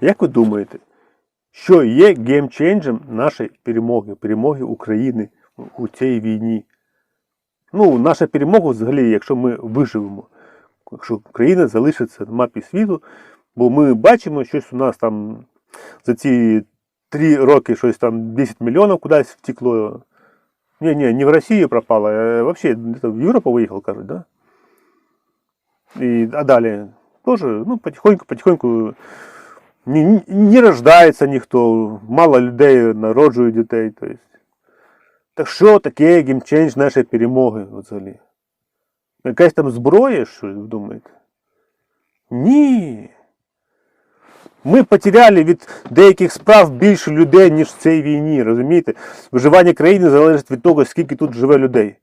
Як ви думаєте, що є геймченджем нашої перемоги, перемоги України у цій війні? Ну, наша перемога взагалі, якщо ми виживемо, якщо Україна залишиться на мапі світу, бо ми бачимо, щось у нас там за ці три роки щось там 10 мільйонів кудись втекло. Ні, ні, не в Росію пропало, а вообще в Європу виїхав, кажуть, да? І, а далі теж, ну, потихоньку, потихоньку не, не, рождається ніхто, мало людей народжують дітей. То. Так що таке геймчендж нашої перемоги взагалі? Якась там зброя, що ви думаєте? Ні. Ми потеряли від деяких справ більше людей, ніж в цій війні, розумієте? Виживання країни залежить від того, скільки тут живе людей,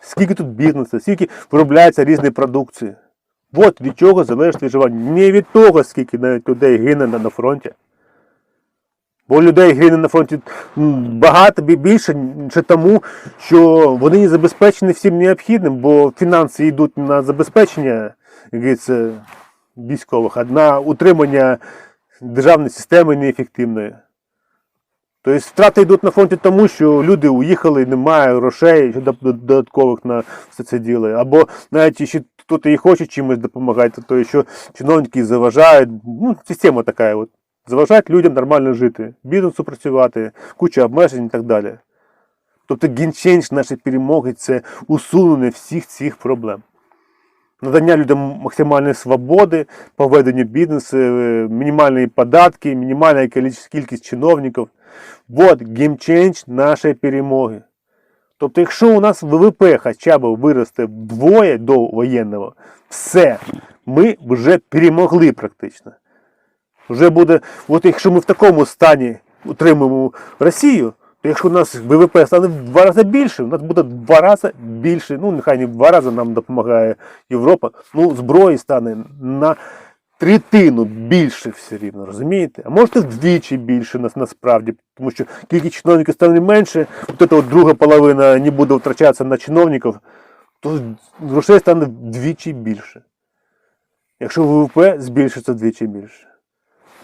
скільки тут бізнесу, скільки виробляється різної продукції. От від чого залежить виживання. Не від того, скільки навіть людей гине на, фронті. Бо людей гине на фронті багато більше, ніж тому, що вони не забезпечені всім необхідним, бо фінанси йдуть на забезпечення військових, а на утримання державної системи неефективної. Тобто втрати йдуть на фронті тому, що люди уїхали, немає грошей ще додаткових на все це діло. Або навіть якщо хтось і хоче чимось допомагати, то що чиновники заважають. Ну, система така. От. Заважають людям нормально жити, бізнесу працювати, куча обмежень і так далі. Тобто генченж нашої перемоги це усунення всіх цих проблем. Надання людям максимальної свободи, по веденню бізнесу, е, мінімальні податки, мінімальна кількість- чиновників. Вот геймчендж нашої перемоги. Тобто, якщо у нас ВВП хоча б виросте вдвоє до воєнного, все, ми вже перемогли практично. Вже буде, от якщо ми в такому стані утримуємо Росію, якщо у нас ВВП стане в два рази більше, у нас буде в два рази більше, ну нехай не в два рази нам допомагає Європа, ну зброї стане на третину більше все рівно, розумієте? А може вдвічі більше нас насправді, тому що кількість чиновників стане менше, от ця друга половина не буде втрачатися на чиновників, то грошей стане вдвічі більше. Якщо ВВП збільшиться вдвічі більше.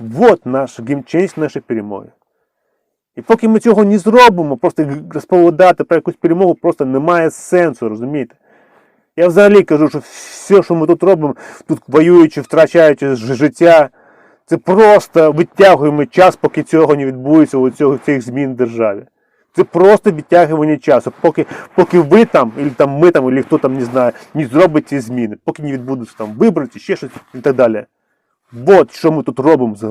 Вот наш геймчейндж нашої перемоги. І поки ми цього не зробимо, просто розповідати про якусь перемогу просто немає сенсу, розумієте? Я взагалі кажу, що все, що ми тут робимо, тут воюючи, втрачаючи життя, це просто витягуємо час, поки цього не відбудеться, у цього, цих змін в державі. Це просто відтягування часу, поки, поки ви там, або там ми там, або хто там не знає, не зробить ці зміни, поки не відбудуться там вибори, ще щось і так далі. Вот що ми тут робимо взагалі.